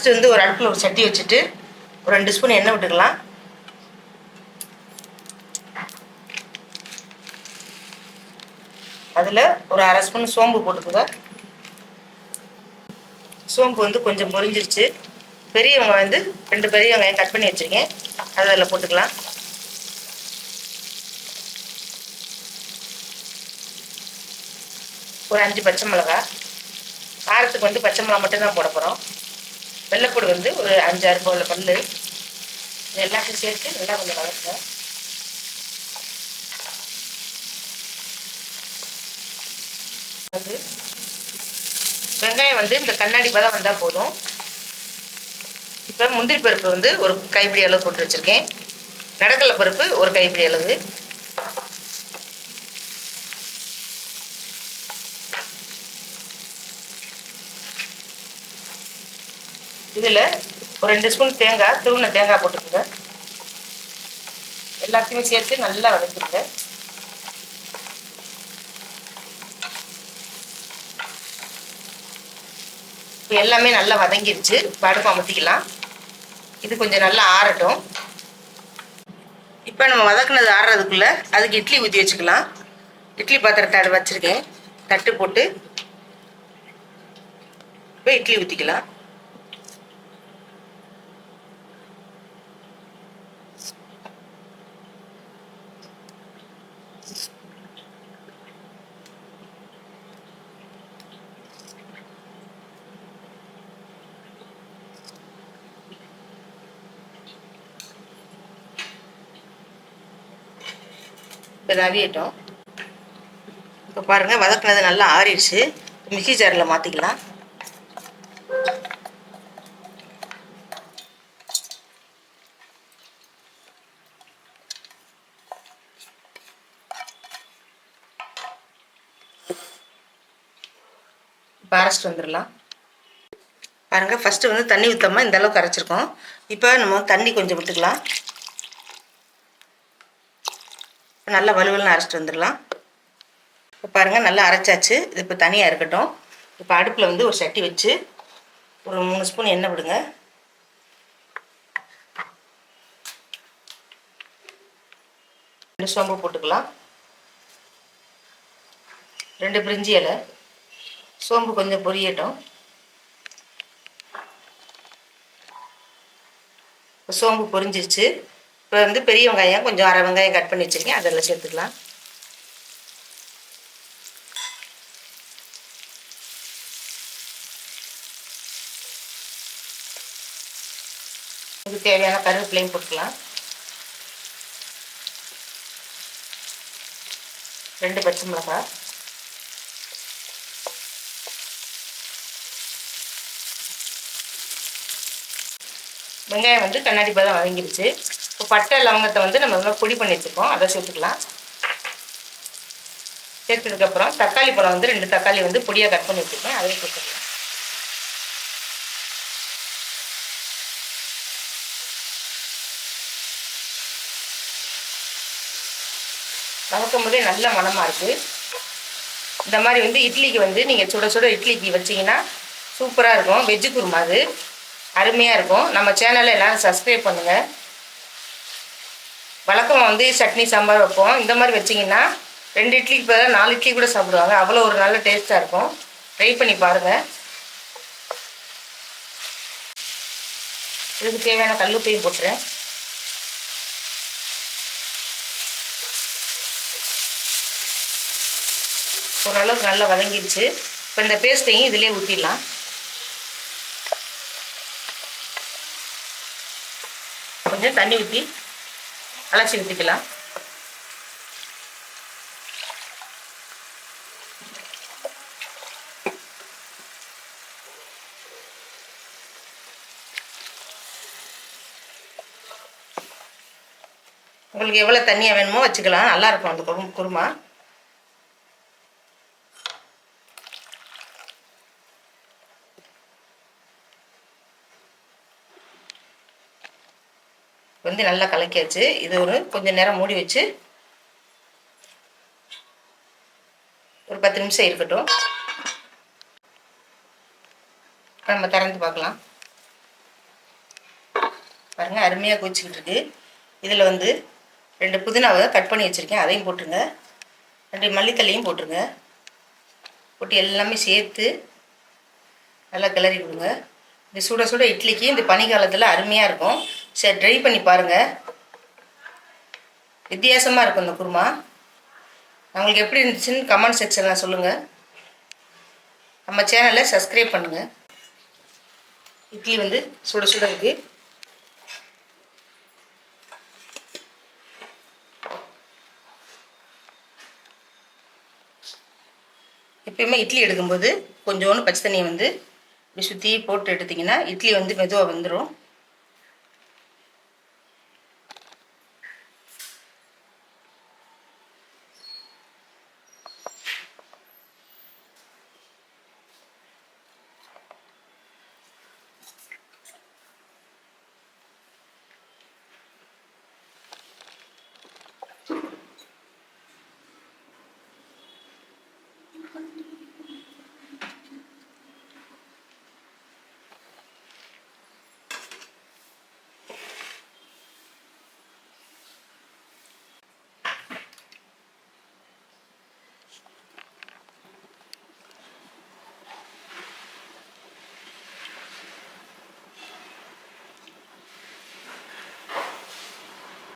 First வந்து ஒரு அடுப்பில் ஒரு சட்டி வச்சுட்டு ஒரு ரெண்டு ஸ்பூன் எண்ணெய் விட்டுக்கலாம். அதில் ஒரு அரை ஸ்பூன் சோம்பு போட்டுக்குங்க. சோம்பு வந்து கொஞ்சம் பொரிஞ்சிருச்சு பெரிய வெங்காயம் வந்து ரெண்டு பெரிய வெங்காயம் கட் பண்ணி வச்சுருக்கேன். அதை அதில் போட்டுக்கலாம். ஒரு அஞ்சு பச்சை மிளகா காரத்துக்கு வந்து பச்சை மிளகா மட்டும்தான் போட போகிறோம் வெள்ளைப்பூடு வந்து ஒரு அஞ்சாறு போல பல்லு இது எல்லாத்தையும் சேர்த்து நல்லா கொஞ்சம் வளர்க்குங்க அது வெங்காயம் வந்து இந்த கண்ணாடி பதம் வந்தால் போதும். இப்போ முந்திரி பருப்பு வந்து ஒரு கைப்பிடி அளவு போட்டு வச்சுருக்கேன். நடக்கலை பருப்பு ஒரு கைப்பிடி அளவு. இதில் ஒரு ரெண்டு ஸ்பூன் தேங்காய் துருவின தேங்காய் போட்டுக்கோங்க. எல்லாத்தையுமே சேர்த்து நல்லா வதக்கிடுங்க. இப்போ எல்லாமே நல்லா வதங்கிடுச்சு படுப்பு அடுப்பு அமர்த்திக்கலாம் இது கொஞ்சம் நல்லா ஆறட்டும். இப்போ நம்ம வதக்குனது ஆறுறதுக்குள்ளே அதுக்கு இட்லி ஊற்றி வச்சுக்கலாம். இட்லி பாத்திரத்தை வச்சுருக்கேன். தட்டு போட்டு இப்போ இட்லி ஊற்றிக்கலாம் இப்போ இது இப்போ பாருங்கள் வதக்குனது நல்லா ஆறிடுச்சு. மிக்சி ஜாரில் மாற்றிக்கலாம் இப்போ அரைச்சிட்டு வந்துடலாம். பாருங்கள் ஃபஸ்ட்டு வந்து தண்ணி ஊற்றாமல் இந்த அளவுக்கு அரைச்சிருக்கோம். இப்போ நம்ம தண்ணி கொஞ்சம் விட்டுக்கலாம் நல்லா வலுவலுன்னு அரைச்சிட்டு வந்துடலாம். இப்போ பாருங்கள் நல்லா அரைச்சாச்சு. இது இப்போ தனியாக இருக்கட்டும். இப்போ அடுப்பில் வந்து ஒரு சட்டி வச்சு ஒரு மூணு ஸ்பூன் எண்ணெய் விடுங்க. ரெண்டு சோம்பு போட்டுக்கலாம். ரெண்டு பிரிஞ்சி இலை. சோம்பு கொஞ்சம் பொரியட்டும். சோம்பு பொரிஞ்சிருச்சு. இப்போ வந்து பெரிய வெங்காயம் கொஞ்சம் அரை வெங்காயம் கட் பண்ணி வச்சுருக்கேன். அதெல்லாம் சேர்த்துக்கலாம். இதுக்கு தேவையான கருவேப்பிலையும் போட்டுக்கலாம். ரெண்டு பச்சை மிளகாய். வெங்காயம் வந்து கண்ணாடி பதம் வதங்கிடுச்சு இப்போ பட்டை லவங்கத்தை வந்து நம்ம நல்லா பொடி பண்ணி வச்சுருக்கோம். அதை சேர்த்துக்கலாம். சேர்த்ததுக்கப்புறம் தக்காளி பழம் வந்து ரெண்டு தக்காளி வந்து பொடியாக கட் பண்ணி வச்சுருக்கேன். அதையும் சேர்த்துக்கலாம். வதக்கும் போதே நல்ல மனமாக இருக்குது இந்த மாதிரி வந்து இட்லிக்கு வந்து நீங்கள் சுட சுட இட்லிக்கு வச்சிங்கன்னா சூப்பராக இருக்கும். வெஜ்ஜு குருமா அது. அருமையாக இருக்கும். நம்ம சேனலை எல்லோரும் சப்ஸ்கிரைப் பண்ணுங்கள் வழக்கம் வந்து சட்னி சாம்பார் வைப்போம். இந்த மாதிரி வச்சிங்கன்னா ரெண்டு இட்லிக்கு பதிலாக நாலு இட்லி கூட சாப்பிடுவாங்க. அவ்வளோ ஒரு நல்ல டேஸ்ட்டாக இருக்கும். ட்ரை பண்ணி பாருங்கள் இதுக்கு தேவையான கல்லுப்பையும் போட்டுறேன். ஓரளவுக்கு நல்லா வதங்கிடுச்சு. இப்போ இந்த பேஸ்ட்டையும் இதிலே ஊற்றிடலாம் கொஞ்சம் தண்ணி ஊற்றி அலசி ஊற்றிக்கலாம் உங்களுக்கு எவ்வளோ தண்ணியாக வேணுமோ வச்சுக்கலாம். நல்லாயிருக்கும் அந்த குரும். வந்து நல்லா கலக்கியாச்சு. இது ஒரு கொஞ்சம் நேரம் மூடி வச்சு ஒரு பத்து நிமிஷம் இருக்கட்டும். நம்ம திறந்து பார்க்கலாம். பாருங்கள் அருமையாக கொதிச்சுக்கிட்டு இருக்கு. இதில் வந்து ரெண்டு புதினாவை கட் பண்ணி வச்சுருக்கேன். அதையும் போட்டுருங்க. ரெண்டு மல்லித்தள்ளியும் போட்டுருங்க. போட்டு எல்லாமே சேர்த்து நல்லா கிளறி கொடுங்க இந்த சுட சுட இட்லிக்கு இந்த பனிக்காலத்தில் அருமையாக இருக்கும். சரி ட்ரை பண்ணி பாருங்கள் வித்தியாசமாக இருக்கும் இந்த குருமா. உங்களுக்கு எப்படி இருந்துச்சுன்னு கமெண்ட் செக்ஷனில் சொல்லுங்கள் நம்ம சேனலை சப்ஸ்கிரைப் பண்ணுங்கள் இட்லி வந்து சுட சுட இருக்குது எப்பயுமே இட்லி எடுக்கும்போது கொஞ்சோண்டு பச்சை தண்ணியை வந்து இப்படி சுற்றி போட்டு எடுத்திங்கன்னா இட்லி வந்து மெதுவாக வந்துடும்